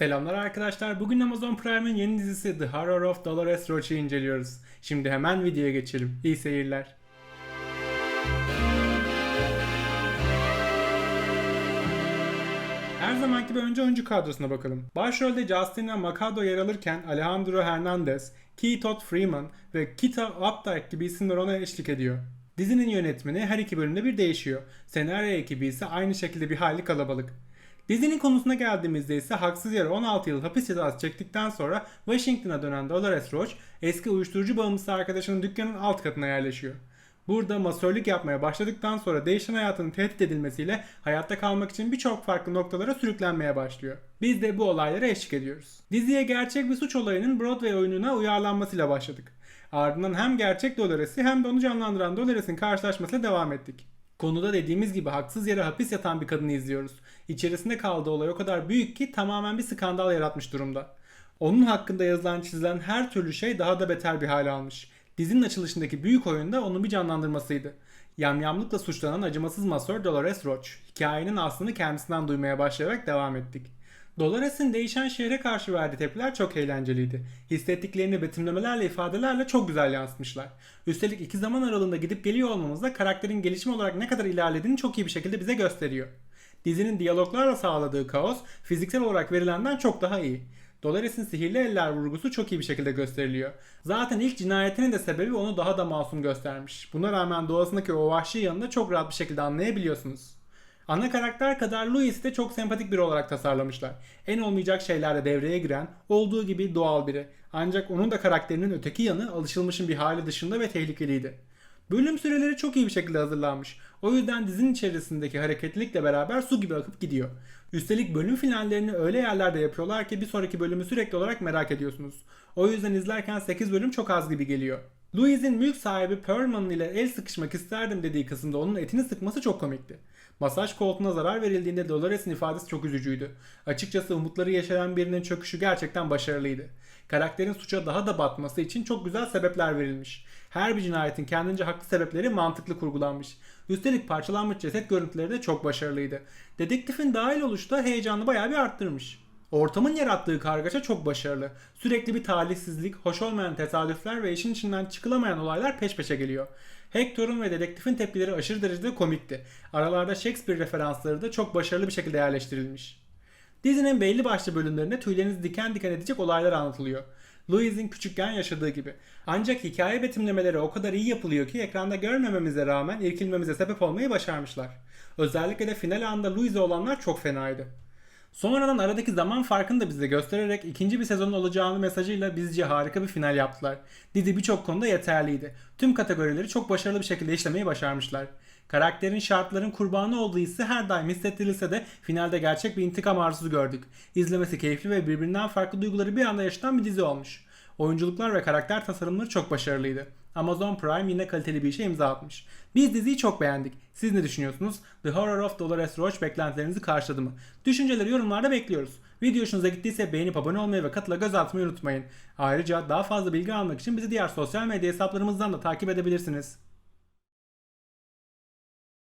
Selamlar arkadaşlar. Bugün Amazon Prime'in yeni dizisi The Horror of Dolores Roach'ı inceliyoruz. Şimdi hemen videoya geçelim. İyi seyirler. Her zamanki bir önce oyuncu kadrosuna bakalım. Başrolde Justina Macado yer alırken Alejandro Hernandez, Keith Freeman ve Kita Updike gibi isimler ona eşlik ediyor. Dizinin yönetmeni her iki bölümde bir değişiyor. Senaryo ekibi ise aynı şekilde bir hayli kalabalık. Dizinin konusuna geldiğimizde ise haksız yere 16 yıl hapis cezası çektikten sonra Washington'a dönen Dolores Roach eski uyuşturucu bağımlısı arkadaşının dükkanın alt katına yerleşiyor. Burada masörlük yapmaya başladıktan sonra değişen hayatının tehdit edilmesiyle hayatta kalmak için birçok farklı noktalara sürüklenmeye başlıyor. Biz de bu olaylara eşlik ediyoruz. Diziye gerçek bir suç olayının Broadway oyununa uyarlanmasıyla başladık. Ardından hem gerçek Dolores'i hem de onu canlandıran Dolores'in karşılaşmasıyla devam ettik. Konuda dediğimiz gibi haksız yere hapis yatan bir kadını izliyoruz. İçerisinde kaldığı olay o kadar büyük ki tamamen bir skandal yaratmış durumda. Onun hakkında yazılan çizilen her türlü şey daha da beter bir hale almış. Dizinin açılışındaki büyük oyunda onun bir canlandırmasıydı. Yamyamlıkla suçlanan acımasız masör Dolores Roach. Hikayenin aslını kendisinden duymaya başlayarak devam ettik. Dolores'in değişen şehre karşı verdiği tepkiler çok eğlenceliydi. Hissettiklerini betimlemelerle ifadelerle çok güzel yansıtmışlar. Üstelik iki zaman aralığında gidip geliyor olmamız da karakterin gelişim olarak ne kadar ilerlediğini çok iyi bir şekilde bize gösteriyor. Dizinin diyaloglarla sağladığı kaos fiziksel olarak verilenden çok daha iyi. Dolores'in sihirli eller vurgusu çok iyi bir şekilde gösteriliyor. Zaten ilk cinayetinin de sebebi onu daha da masum göstermiş. Buna rağmen doğasındaki o vahşi yanını çok rahat bir şekilde anlayabiliyorsunuz. Ana karakter kadar Louis de çok sempatik biri olarak tasarlamışlar. En olmayacak şeylerde devreye giren, olduğu gibi doğal biri. Ancak onun da karakterinin öteki yanı alışılmışın bir hali dışında ve tehlikeliydi. Bölüm süreleri çok iyi bir şekilde hazırlanmış. O yüzden dizinin içerisindeki hareketlilikle beraber su gibi akıp gidiyor. Üstelik bölüm finallerini öyle yerlerde yapıyorlar ki bir sonraki bölümü sürekli olarak merak ediyorsunuz. O yüzden izlerken 8 bölüm çok az gibi geliyor. Louis'in mülk sahibi Perlman ile el sıkışmak isterdim dediği kısımda onun etini sıkması çok komikti. Masaj koltuğuna zarar verildiğinde Dolores'in ifadesi çok üzücüydü. Açıkçası umutları yeşeren birinin çöküşü gerçekten başarılıydı. Karakterin suça daha da batması için çok güzel sebepler verilmiş. Her bir cinayetin kendince haklı sebepleri mantıklı kurgulanmış. Üstelik parçalanmış ceset görüntüleri de çok başarılıydı. Dedektifin dahil oluşu da heyecanı bayağı bir arttırmış. Ortamın yarattığı kargaşa çok başarılı. Sürekli bir talihsizlik, hoş olmayan tesadüfler ve işin içinden çıkılamayan olaylar peş peşe geliyor. Hector'un ve dedektifin tepkileri aşırı derecede komikti. Aralarda Shakespeare referansları da çok başarılı bir şekilde yerleştirilmiş. Dizinin belli başlı bölümlerinde tüylerinizi diken diken edecek olaylar anlatılıyor. Louis'in küçükken yaşadığı gibi. Ancak hikaye betimlemeleri o kadar iyi yapılıyor ki ekranda görmememize rağmen irkilmemize sebep olmayı başarmışlar. Özellikle de final anında Louis'e olanlar çok fenaydı. Sonradan aradaki zaman farkını da bize göstererek ikinci bir sezonun olacağını mesajıyla bizce harika bir final yaptılar. Dizi birçok konuda yeterliydi. Tüm kategorileri çok başarılı bir şekilde işlemeyi başarmışlar. Karakterin şartların kurbanı olduğu hissi her daim hissettirilse de finalde gerçek bir intikam arzusu gördük. İzlemesi keyifli ve birbirinden farklı duyguları bir anda yaşatan bir dizi olmuş. Oyunculuklar ve karakter tasarımları çok başarılıydı. Amazon Prime yine kaliteli bir işe imza atmış. Biz diziyi çok beğendik. Siz ne düşünüyorsunuz? The Horror of Dolores Roach beklentilerinizi karşıladı mı? Düşünceleri yorumlarda bekliyoruz. Video hoşunuza gittiyse beğenip abone olmayı ve katıla göz atmayı unutmayın. Ayrıca daha fazla bilgi almak için bizi diğer sosyal medya hesaplarımızdan da takip edebilirsiniz.